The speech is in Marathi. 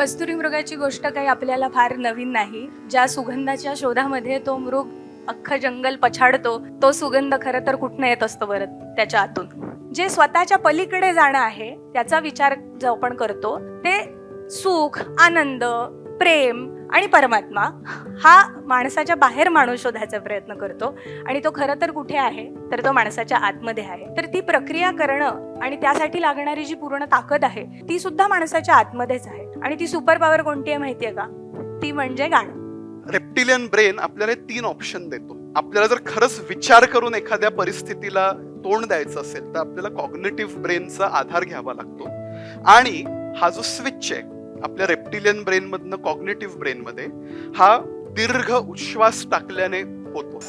कस्तुरी मृगाची गोष्ट काही आपल्याला फार नवीन नाही. ज्या सुगंधाच्या शोधामध्ये तो मृग अख्खं जंगल पछाडतो तो सुगंध खरं तर कुठनं येत असतो परत त्याच्या आतून. जे स्वतःच्या पलीकडे जाणं आहे त्याचा विचार जो आपण करतो ते सुख आनंद प्रेम आणि परमात्मा हा माणसाच्या बाहेर माणूस शोधायचा प्रयत्न करतो आणि तो खरं तर कुठे आहे तर तो माणसाच्या आतमध्ये आहे. तर ती प्रक्रिया करणं आणि त्यासाठी लागणारी जी पूर्ण ताकद आहे ती सुद्धा माणसाच्या आतमध्येच आहे. आणि ती सुपर पॉवर कोणती आहे माहितीये का? ती म्हणजे गाणं. रेप्टिलियन ब्रेन आपल्याला तीन ऑप्शन देतो. आपल्याला जर खरंच विचार करून एखाद्या परिस्थितीला तोंड द्यायचं असेल तर आपल्याला कॉग्नेटिव्ह ब्रेनचा आधार घ्यावा लागतो. आणि हा जो स्विच आहे आपल्या रेप्टिलियन ब्रेन मधनं कॉग्नेटिव्ह ब्रेन मध्ये हा दीर्घ उच्छ्वास टाकल्याने होतो.